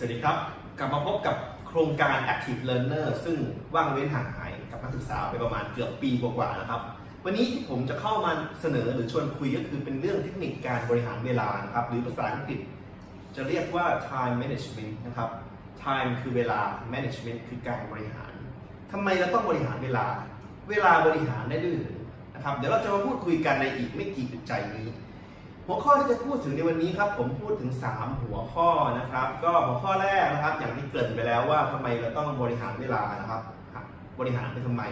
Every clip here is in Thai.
สวัสดีครับ กลับมาพบกับโครงการ Active Learner ซึ่งว่างเว้นห่างหายกับนักศึกษาไปประมาณเกือบปีกว่าๆนะครับ วันนี้ที่ผมจะเข้ามาเสนอหรือชวนคุยก็คือเป็นเรื่องเทคนิคการบริหารเวลานะครับ หรือภาษาอังกฤษ จะเรียกว่า time management นะครับ time คือเวลา management คือการบริหารทำไมเราต้องบริหารเวลา เวลาบริหารได้ด้วยหรือนะครับ เดี๋ยวเราจะมาพูดคุยกันในอีกไม่กี่อึดใจนี้ หัวข้อที่จะพูดถึงในวันนี้ครับ ผมพูดถึง 3 หัวข้อนะครับ ก็หัวข้อแรกนะครับ อย่างที่เกริ่นไปแล้วว่าทำไมเราต้องบริหารเวลานะครับ บริหารไปทำไม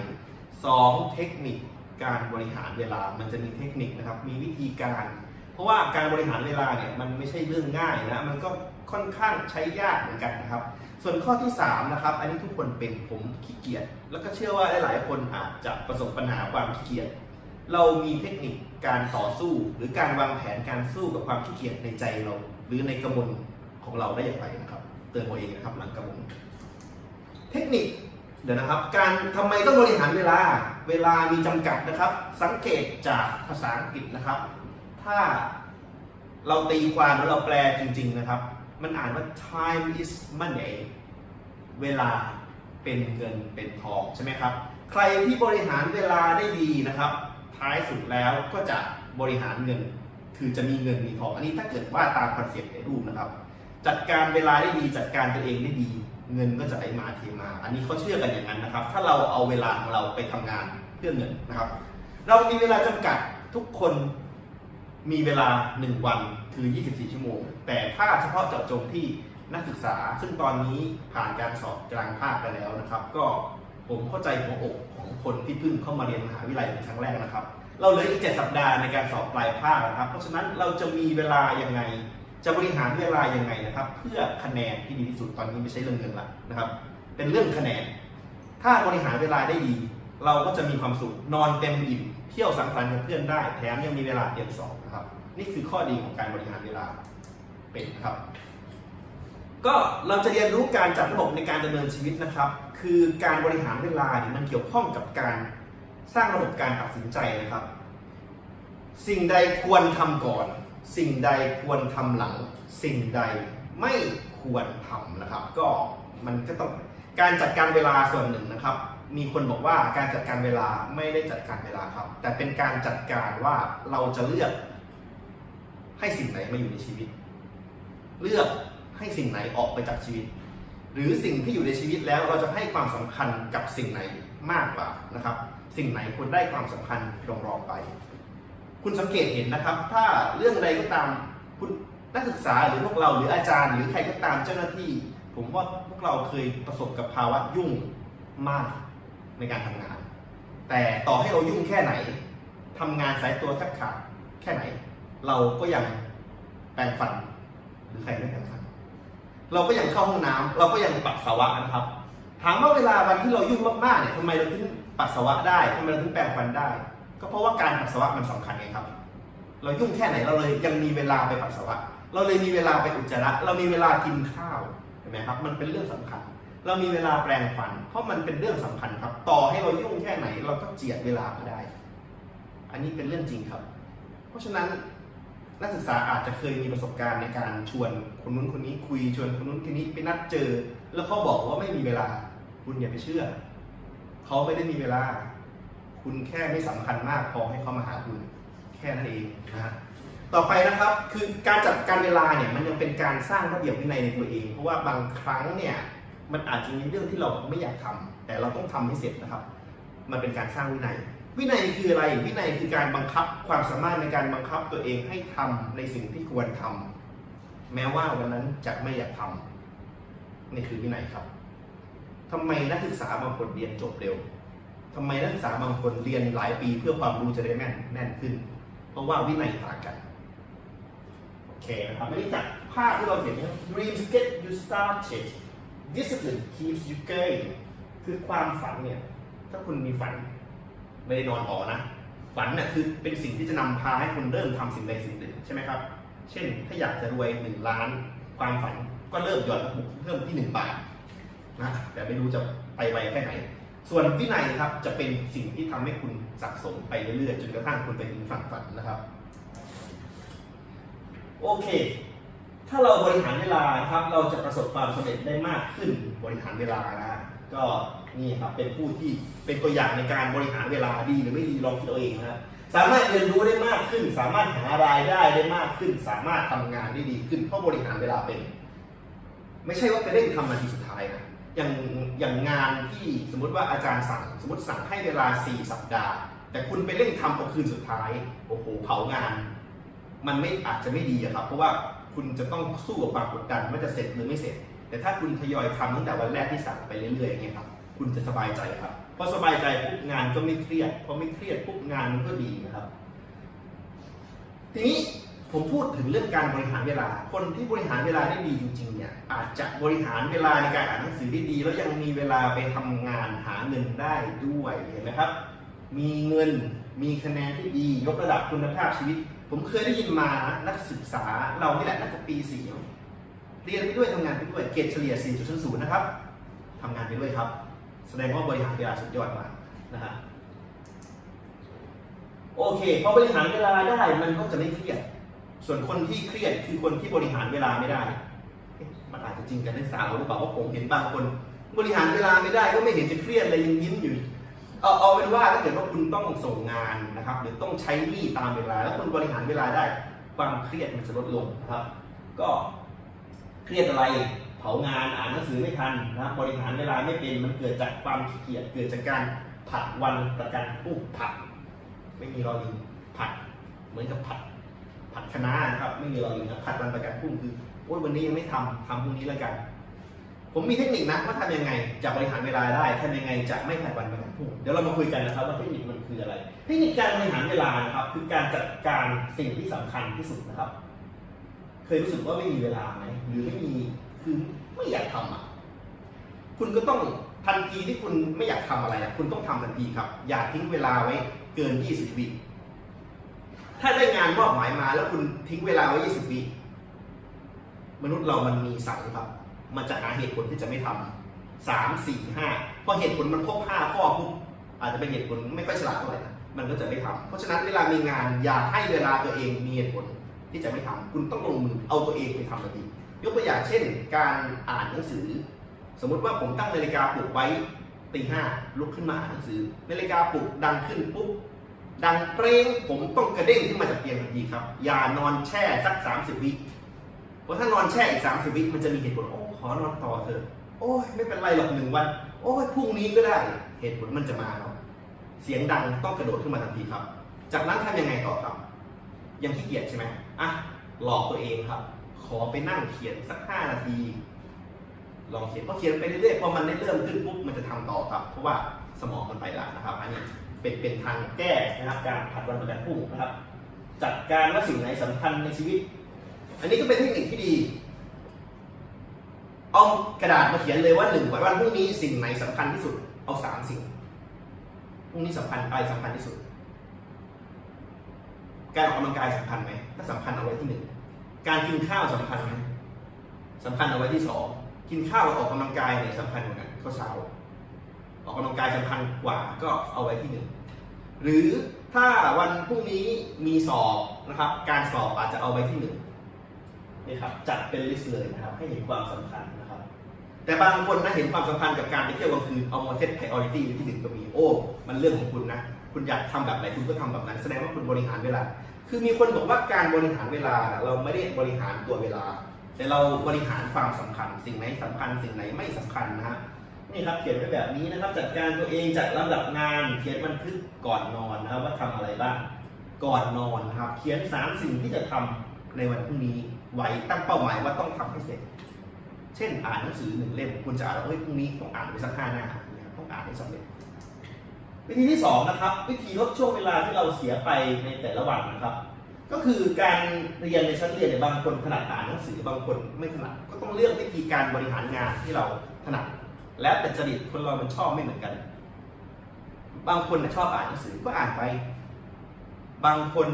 2. เทคนิคการบริหารเวลามันจะมีเทคนิคนะครับ มีวิธีการ เพราะว่าการบริหารเวลาเนี่ยมันไม่ใช่เรื่องง่ายนะมันก็ค่อนข้างใช้ยากเหมือนกันนะครับ ส่วนข้อที่3นะครับ อันนี้ทุกคนเป็นผมขี้เกียจแล้วก็เชื่อว่าหลายๆ คนอาจจะประสบปัญหาความขี้เกียจ เรามีเทคนิคการต่อสู้ หรือการวางแผนการสู้กับความขี้เกียจในใจเรา หรือในกระมวลของเราได้อย่างไรนะครับ เตือนตัวเองนะครับหลังกระมวลเทคนิคเดี๋ยวนะครับ การทำไมต้องบริหารเวลา เวลามีจำกัดนะครับ สังเกตจากภาษาอังกฤษนะครับ ถ้าเราตีความแล้วเราแปลจริง ๆนะครับ มันอ่านว่า time is money เวลาเป็นเงินเป็นทองใช่ไหมครับ ใครที่บริหารเวลาได้ดีนะครับ ท้ายสุดแล้วก็จะบริหารเงิน คือจะมีเงินมีทอง อันนี้ถ้าเกิดว่าตามคอนเซ็ปต์ในรูปนะครับ จัดการเวลาได้ดีจัดการตัวเองได้ดี เงินก็จะไหลมาเทมา อันนี้เขาเชื่อกันอย่างนั้นนะครับ ถ้าเราเอาเวลาของเราไปทำงานเพื่อเงินนะครับ เรามีเวลาจำกัดทุกคนมีเวลา 1 วันคือ 24 ชั่วโมง แต่ถ้าเฉพาะเจาะจงที่นักศึกษา ซึ่งตอนนี้ผ่านการสอบกลางภาคไปแล้วนะครับ ก็ ผมเข้าใจหัวอกของคนที่เพิ่งเข้ามาเรียนมหาวิทยาลัยเป็นครั้งแรกนะครับ เราเหลืออีก 7 สัปดาห์ในการสอบปลายภาคนะครับ เพราะฉะนั้นเราจะมีเวลายังไง จะบริหารเวลายังไงนะครับ เพื่อคะแนนที่ดีที่สุดตอนนี้ไม่ใช่เรื่องเงินละนะครับ เป็นเรื่องคะแนน ถ้าบริหารเวลาได้ดี เราก็จะมีความสุขนอนเต็มอิ่มเที่ยวสังสรรค์กับเพื่อนได้แถมยังมีเวลาเตรียมสอบนะครับ นี่คือข้อดีของการบริหารเวลาเป็นนะครับ ก็เราจะเรียนรู้การจัดระบบในการดำเนินชีวิตนะครับ คือการบริหารเวลาเนี่ยมันเกี่ยวข้องกับการสร้างระบบการตัดสินใจนะครับ สิ่งใดควรทำก่อน สิ่งใดควรทำหลัง สิ่งใดไม่ควรทำนะครับ ก็มันก็ต้องการจัดการเวลาส่วนหนึ่งนะครับ มีคนบอกว่าการจัดการเวลาไม่ได้จัดการเวลาครับ แต่เป็นการจัดการว่าเราจะเลือก ให้สิ่งไหนมาอยู่ในชีวิต เลือก ให้สิ่งไหนออกไปจากชีวิต หรือสิ่งที่อยู่ในชีวิตแล้วเราจะให้ความสำคัญกับสิ่งไหนมากกว่านะครับ สิ่งไหนควรได้ความสำคัญรองรองไป คุณสังเกตเห็นนะครับ ถ้าเรื่องใดก็ตามคุณนักศึกษาหรือพวกเราหรืออาจารย์ หรือใครก็ตามเจ้าหน้าที่ ผมว่าพวกเราเคยประสบกับภาวะยุ่งมากในการทำงาน แต่ต่อให้เรายุ่งแค่ไหนทำงานสายตัวแทบขาดแค่ไหน เราก็ยังแปรงฟันหรือใครไม่แปรงฟัน เราก็ยังเข้าห้องน้ำเราก็ยังปัสสาวะนะครับ ถามว่าเวลาวันที่เรายุ่งมากๆเนี่ยทำไมเราถึงปัสสาวะได้ทำไมเราถึงแปรงฟันได้ ก็เพราะว่าการปัสสาวะมันสำคัญไงครับ เรายุ่งแค่ไหนเราเลยยังมีเวลาไปปัสสาวะ เราเลยมีเวลาไปอุจจาระ เรามีเวลากินข้าวเห็นไหมครับ มันเป็นเรื่องสำคัญ เรามีเวลาแปรงฟัน เพราะมันเป็นเรื่องสำคัญครับ ต่อให้เรายุ่งแค่ไหน เราก็เจียดเวลามาได้ อันนี้เป็นเรื่องจริงครับ เพราะฉะนั้น นักศึกษาอาจจะเคยมีประสบการณ์ในการชวนคนนู้นคนนี้คุยชวนคนนู้นคนนี้ไปนัดเจอ แล้วเขาบอกว่าไม่มีเวลา คุณอย่าไปเชื่อ เขาไม่ได้มีเวลา คุณแค่ไม่สำคัญมากพอให้เขามาหาคุณแค่นั้นเองนะฮะต่อไปนะครับคือการจัดการเวลาเนี่ยมันยังเป็นการสร้างระเบียบวินัยในตัวเอง เพราะว่าบางครั้งเนี่ยมันอาจจะมีเรื่องที่เราไม่อยากทำแต่เราต้องทำให้เสร็จนะครับ มันเป็นการสร้างวินัย วินัยคืออะไร วินัยคือการบังคับความสามารถในการบังคับตัวเองให้ทำในสิ่งที่ควรทำแม้ว่าวันนั้นจะไม่อยากทำนี่คือวินัยครับทำไมนักศึกษาบางคนเรียนจบเร็วทำไมนักศึกษาบางคนเรียนหลายปีเพื่อความรู้จะได้แม่นแน่นขึ้น เพราะว่าวินัยต่างกันโอเคนะครับไม่ได้จากภาพที่เราเห็นเนี่ย dreams get you started discipline keeps you going คือความฝันเนี่ยถ้าคุณมีฝัน ไม่ได้นอนต่อนะฝันเนี่ยคือเป็นสิ่งที่จะนำพาให้คุณเริ่มทำสิ่งใดสิ่งหนึ่งใช่ไหมครับ เช่นถ้าอยากจะรวยหนึ่งล้าน ความฝันก็เริ่มหย่อนกระปุกเพิ่มที่หนึ่งบาทนะแต่ไม่รู้จะไปไวแค่ไหน ส่วนวินัยครับจะเป็นสิ่งที่ทำให้คุณสะสมไปเรื่อยๆจนกระทั่งคุณไปถึงฝั่งฝันนะครับ โอเค ถ้าเราบริหารเวลาครับ เราจะประสบความสำเร็จได้มากขึ้นบริหารเวลานะก็ นี่ครับเป็นผู้ที่เป็นตัวอย่างในการบริหารเวลาดีหรือไม่ดีลองคิดเอาเองนะครับสามารถเรียนรู้ได้มากขึ้น สามารถหารายได้ได้มากขึ้น สามารถทำงานได้ดีขึ้นเพราะบริหารเวลาเป็น ไม่ใช่ว่าไปเร่งทำนาทีสุดท้ายนะอย่างอย่างงานที่สมมติว่าอาจารย์สั่ง สมมติสั่งให้เวลา 4 สัปดาห์ แต่คุณไปเร่งทำเอาคืนสุดท้ายโอ้โหเผางาน มันไม่อาจจะไม่ดีครับ เพราะว่าคุณจะต้องสู้กับความกดดันว่าจะเสร็จหรือไม่เสร็จ แต่ถ้าคุณทยอยทำตั้งแต่วันแรกที่สั่งไปเรื่อยๆอย่างเงี้ยครับ คุณจะสบายใจครับพอสบายใจปุ๊บงานก็ไม่เครียดพอไม่เครียดปุ๊บงานมันก็ดีนะครับ ทีนี้ผมพูดถึงเรื่องการบริหารเวลา คนที่บริหารเวลาได้ดีจริงๆเนี่ยอาจจะบริหารเวลาในการอ่านหนังสือได้ดี แล้วยังมีเวลาไปทำงานหาเงินได้ด้วยเห็นไหมครับ มีเงินมีคะแนนที่ดี ยกระดับคุณภาพชีวิต ผมเคยได้ยินมานะนักศึกษาเรานี่แหละนักปีสี่เรียนไปด้วยทำงานไปด้วยเกรดเฉลี่ย 4.0นะครับทำงานไปด้วยครับ แสดงว่าบริหารเวลาสุดยอดมากนะฮะโอเคพอบริหารเวลาได้มันก็จะไม่เครียด ส่วนคนที่เครียดคือคนที่บริหารเวลาไม่ได้ มันอาจจะจริงกันนักศึกษาเราหรือเปล่าเพราะผมเห็นบางคน บริหารเวลาไม่ได้ก็ไม่เห็นจะเครียดเลยยังยิ้มอยู่เอาเอาเป็นว่าถ้าเกิดว่าคุณต้องส่งงานนะครับ หรือต้องใช้หนี้ตามเวลา แล้วคุณบริหารเวลาได้ ความเครียดมันจะลดลงนะครับ ก็เครียดอะไร ผางานอ่านหนังสือไม่ทันนะบริหารเวลาไม่เป็นมันเกิดจากความขี้เกียจเกิดจากการผัดวันประกันพรุ่งผัด ไม่มีรอลิงผัด เหมือนกับผัด ผัดคะน้านะครับ ไม่มีรอลิงนะผัดวันประกันพรุ่งคือโอ้ยวันนี้ยังไม่ทำทำพรุ่งนี้แล้วกัน ผมมีเทคนิคนะว่าทำยังไงจะบริหารเวลาได้ทำยังไงจะไม่ผัดวันประกันพรุ่งเดี๋ยวเรามาคุยกันนะครับว่าเทคนิคมันคืออะไร เทคนิคการบริหารเวลานะครับ คือการจัดการสิ่งที่สำคัญที่สุดนะครับ เคยรู้สึกว่าไม่มีเวลาไหมหรือไม่มี คือไม่อยากทำอะ คุณก็ต้องทันทีที่คุณไม่อยากทำอะไรอะ คุณต้องทำทันทีครับ อย่าทิ้งเวลาไว้เกิน 20 วิถ้าได้งานมอบหมายมาแล้วคุณทิ้งเวลาไว้ 20 วิมนุษย์เรามันมีสังครับ มันจะหาเหตุผลที่จะไม่ทำสามสี่ห้าพอเหตุผลมันครบห้าข้อปุ๊บอาจจะเป็นเหตุผลไม่ค่อยฉลาดเท่าไหร่นะมันก็จะไม่ทำเพราะฉะนั้นเวลามีงานอย่าให้เวลาตัวเองมีเหตุผลที่จะไม่ทำคุณต้องลงมือเอาตัวเองไปทำทันที ยกตัวอย่างเช่น การอ่านหนังสือ สมมุติว่าผมตั้งนาฬิกาปลุกไว้ตีห้าลุกขึ้นมาอ่านหนังสือ นาฬิกาปลุกดังขึ้นปุ๊บดังเปรงผมต้องกระเด้งขึ้นมาจากเตียงทันทีครับ อย่านอนแช่สักสามสิบวิเพราะถ้านอนแช่อีกสามสิบวิมันจะมีเหตุผลโอ้ขอนอนต่อเถอะโอ้ยไม่เป็นไรหรอกหนึ่งวัน โอ้ยพรุ่งนี้ก็ได้เหตุผลมันจะมาเนาะเสียงดังต้องกระโดดขึ้นมาทันทีครับ จากนั้นทำยังไงต่อครับ ยังขี้เกียจใช่ไหมอะหลอกตัวเองครับ ขอไปนั่งเขียนสักห้านาที ลองเขียนพอเขียนไปเรื่อยๆพอมันได้เริ่มขึ้นปุ๊บมันจะทำต่อครับ เพราะว่าสมองมันไปล้วนะครับ อันนี้เป็นเป็นทางแก้นะครับการผัดวันประกันพรุ่งนะครับ จัดการว่าสิ่งไหนสำคัญในชีวิต อันนี้ก็เป็นเทคนิคที่ดีเอากระดาษมาเขียนเลยว่าหนึ่งวันพรุ่งนี้สิ่งไหนสำคัญที่สุด เอาสามสิ่งพรุ่งนี้สำคัญอะไรสำคัญที่สุด การออกกำลังกายสำคัญไหมถ้าสำคัญเอาไว้ที่หนึ่ง การกินข้าวสำคัญไหมสำคัญเอาไว้ที่สองกินข้าวกับออกกำลังกายเนี่ยสำคัญกว่ากันข้อเช้าออกกำลังกายสำคัญกว่าก็เอาไว้ที่หนึ่งหรือถ้าวันพรุ่งนี้มีสอบนะครับ การสอบอาจจะเอาไว้ที่หนึ่งนี่ครับจัดเป็นลิสต์เลยนะครับ ให้เห็นความสำคัญนะครับ แต่บางคนนะเห็นความสำคัญกับการไปเที่ยวกลางคืนเอามาเซต priority ไว้ที่หนึ่งก็มีโอ้ มันเรื่องของคุณนะ คุณอยากทำแบบไหนคุณก็ทำแบบนั้น แสดงว่าคุณบริหารเวลา คือมีคนบอกว่าการบริหารเวลา เราไม่ได้บริหารตัวเวลา แต่เราบริหารความสำคัญ สิ่งไหนสำคัญ สิ่งไหนไม่สำคัญนะฮะนี่ครับเขียนไว้แบบนี้นะครับจัดการตัวเองจัดลำดับงาน เขียนบันทึกก่อนนอนนะครับว่าทำอะไรบ้างก่อนนอนนะครับ เขียนสามสิ่งที่จะทำในวันพรุ่งนี้ไว้ตั้งเป้าหมายว่าต้องทำให้เสร็จ เช่นอ่านหนังสือหนึ่งเล่มคุณจะอ่านเฮ้ยพรุ่งนี้ต้องอ่านไปสักห้าหน้านะครับต้องอ่านให้สำเร็จ วิธีที่สองนะครับวิธีลดช่วงเวลาที่เราเสียไปในแต่ละวันนะครับ ก็คือการเรียนในชั้นเรียนเนี่ยบางคนถนัดอ่านหนังสือบางคนไม่ถนัดก็ต้องเลือกวิธีการบริหารงานที่เราถนัดและแต่จริตคนเรามันชอบไม่เหมือนกัน บางคนน่ะชอบอ่านหนังสือก็อ่านไป บางคน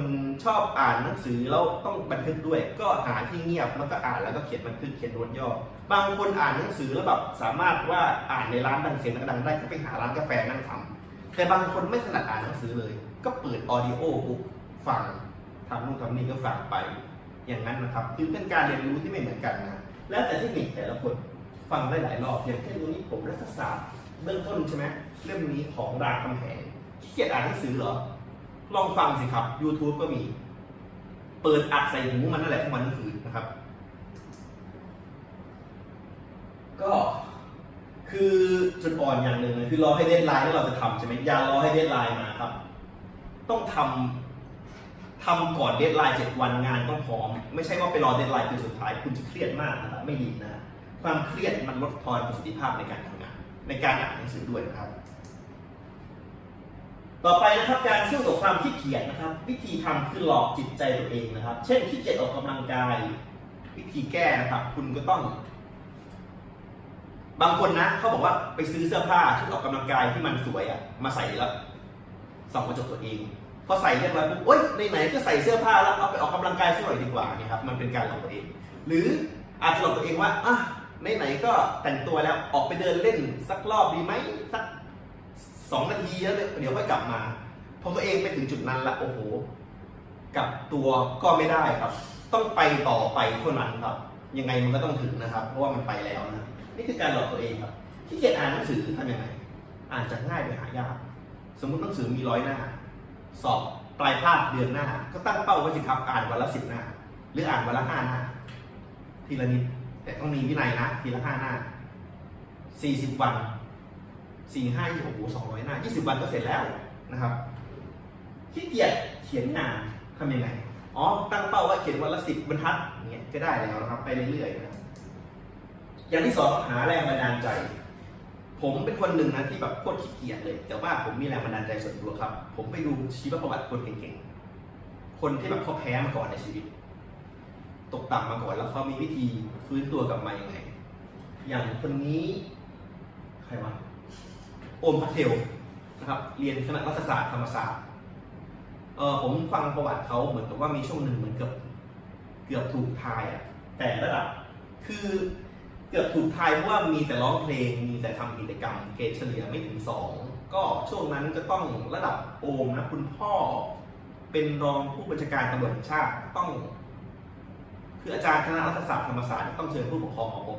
ชอบอ่านหนังสือแล้วต้องบันทึกด้วย ก็หาที่เงียบแล้วก็อ่านแล้วก็เขียนบันทึกเขียนโน้ตย่อ บางคนอ่านหนังสือแล้วแบบสามารถว่าอ่านในร้านดังเสียงดังได้ก็ไปหาร้านกาแฟนั่งทำ แต่บางคนไม่ถนัดอ่านหนังสือเลย ก็เปิดออดิโอบุ๊กฟังทำนู่นทำนี่ก็ฟังไป อย่างนั้นนะครับ คือเป็นการเรียนรู้ที่ไม่เหมือนกันนะแล้วแต่เทคนิคแต่ละคนฟังได้หลายรอบอย่างเช่นวันนี้ผมรัฐศาสตร์เบื้องต้นใช่ไหมเล่มนี้ของรามคำแหงขี้เกียจอ่านหนังสือเหรอ ลองฟังสิครับ YouTube ก็มี เปิดอัดใส่หูมันนั่นแหละทั้งวันทั้งคืนนะครับ ก็ คือจุดอ่อนอย่างหนึ่งเลยคือรอให้เดทไลน์แล้วเราจะทำใช่ไหมอย่ารอให้เดทไลน์มาครับ ต้องทำทำก่อนเดทไลน์เจ็ดวันงานต้องพร้อม ไม่ใช่ว่าไปรอเดทไลน์คือสุดท้าย คุณจะเครียดมากนะครับไม่ดีนะ ความเครียดมันลดทอนประสิทธิภาพในการทำงาน ในการอ่านหนังสือด้วยนะครับ ต่อไปนะครับการสู้กับความขี้เกียจนะครับ วิธีทำคือหลอกจิตใจตัวเองนะครับ เช่นขี้เกียจออกกำลังกาย วิธีแก้นะครับ คุณก็ต้อง บางคนนะเขาบอกว่าไปซื้อเสื้อผ้าชุดออกกำลังกายที่มันสวยอะมาใส่แล้วส่องกระจกตัวเองพอใส่เรียบร้อยปุ๊บโอ๊ยไหนๆก็ใส่เสื้อผ้าแล้วเอาไปออกกำลังกายสักหน่อยดีกว่านี่ครับมันเป็นการหลอกตัวเอง หรืออาจจะหลอกตัวเองว่าอะไหนๆก็แต่งตัวแล้วออกไปเดินเล่นสักรอบดีไหมสักสองนาทีแล้วเดี๋ยวค่อยกลับมาพอตัวเองไปถึงจุดนั้นละโอ้โหกลับตัวก็ไม่ได้ครับ ต้องไปต่อไปเท่านั้นครับ ยังไงมันก็ต้องถึงนะครับ เพราะว่ามันไปแล้วนะ นี่คือการหลอกตัวเองครับที่เกียจอ่านหนังสือทำยังไง อ่านจากง่ายไปหายาก สมมุติหนังสือมีร้อยหน้า สอบปลายภาคเดือนหน้า ก็ตั้งเป้าไว้สิครับ อ่านวันละสิบหน้า หรืออ่านวันละห้าหน้า ทีละนิด แต่ต้องมีวินัยนะ ทีละห้าหน้าสี่สิบวันสี่ห้ายี่โอ้โหสองร้อยหน้ายี่สิบวันก็เสร็จแล้วนะครับขี้เกียจเขียนงานทำยังไง อ๋อ ตั้งเป้าว่าเขียนวันละสิบบรรทัดอย่างเงี้ยก็ได้แล้วนะครับ ไปเรื่อยๆนะ อย่างที่สองหาแรงบันดาลใจ ผมเป็นคนหนึ่งนะที่แบบโคตรขี้เกียจเลย แต่ว่าผมมีแรงบันดาลใจส่วนตัวครับ ผมไปดูชีวประวัติคนเก่งๆ คนที่แบบเขาแพ้มาก่อนในชีวิต ตกต่ำมาก่อนแล้วเขามีวิธีฟื้นตัวกลับมายังไง อย่างคนนี้ใครวะโอมพัทเทลนะครับ เรียนคณะรัฐศาสตร์ธรรมศาสตร์เออผมฟังประวัติเขาเหมือนกับว่ามีช่วงหนึ่งเหมือนกับเกือบถูกทายอะแต่ระดับคือ เกือบถูกทายเพราะว่ามีแต่ร้องเพลง มีแต่ทำกิจกรรม เกรดเฉลี่ยไม่ถึงสองก็ช่วงนั้นก็ต้องระดับโอมนะคุณพ่อ เป็นรองผู้บัญชาการตำรวจแห่งชาติต้อง คืออาจารย์คณะรัฐศาสตร์ธรรมศาสตร์ต้องเชิญผู้ปกครองมาพบ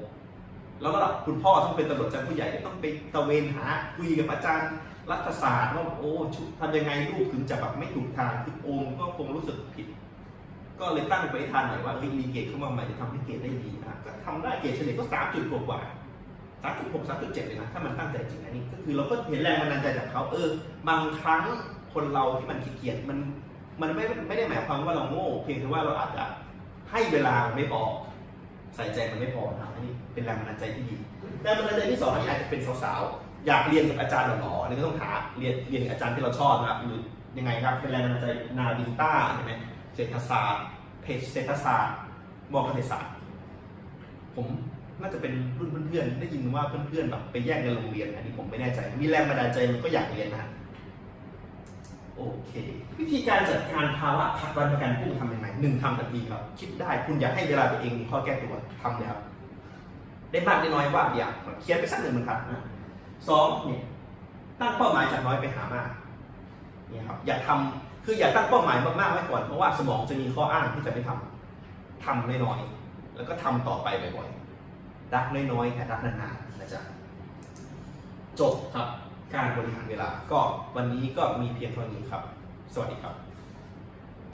แล้วระดับคุณพ่อซึ่งเป็นตำรวจชั้นผู้ใหญ่ต้องไปตะเวนหาคุยกับอาจารย์รัฐศาสตร์ว่าโอ้ทำยังไงลูกถึงจะแบบไม่ถูกทางคือโอมก็คงรู้สึกผิด ก็เลยตั้งไปทานหน่อยว่าเฮ้ยมีเกรดเข้ามาใหม่จะทำให้เกรดได้ดีนะก็ทำได้เกรดเฉลี่ยก็สามจุดกว่าสามจุดหกสามจุดเจ็ดเลยนะถ้ามันตั้งใจจริงนะนี่ก็คือเราก็เห็นแรงบันดาลใจจากเขาเออบางครั้งคนเราที่มันขี้เกียจมันมันไม่ไม่ได้หมายความว่าเราโง่เพียงแต่ว่าเราอาจจะให้เวลามันไม่พอใส่ใจมันไม่พอนะอันนี้เป็นแรงบันดาลใจที่ดีแรงบันดาลใจที่สองอันนี้อาจจะเป็นสาวๆอยากเรียนกับอาจารย์หล่อๆนนี้ก็ต้องหาเรียนเรียนกับอาจารย์ที่เราชอบนะครับหรือยังไงครับเป็นแรงบันดาลใจนาวินต้าใช่ไหม เศรษฐศาสตร์เพจเศรษฐศาสตร์มอเกษตรศาสตร์ ผมน่าจะเป็นรุ่นเพื่อนๆได้ยินว่าเพื่อนๆแบบไปแยกในโรงเรียนอันนี้ผมไม่แน่ใจ มีแรงบันดาลใจมันก็อยากเรียนนะโอเค วิธีการจัดการภาวะพักวันประกันพรุ่งทำยังไงหนึ่งทำทันทีครับ คิดได้คุณอยากให้เวลาตัวเองมีข้อแก้ตัวทำเลยครับได้มากได้น้อยว่าอยากเขียนไปสักหนึ่งบรรทัดนะสองเนี่ยตั้งเป้าหมายจากน้อยไปหามากเนี่ยครับ อย่าทำ คืออย่าตั้งเป้าหมายมากๆไว้ก่อนเพราะว่าสมองจะมีข้ออ้างที่จะไม่ทำทำน้อยๆแล้วก็ทำต่อไปบ่อยๆรักน้อยๆแต่รักนานๆนะจ๊ะจบครับการบริหารเวลาก็วันนี้ก็มีเพียงเท่านี้ครับ สวัสดีครับ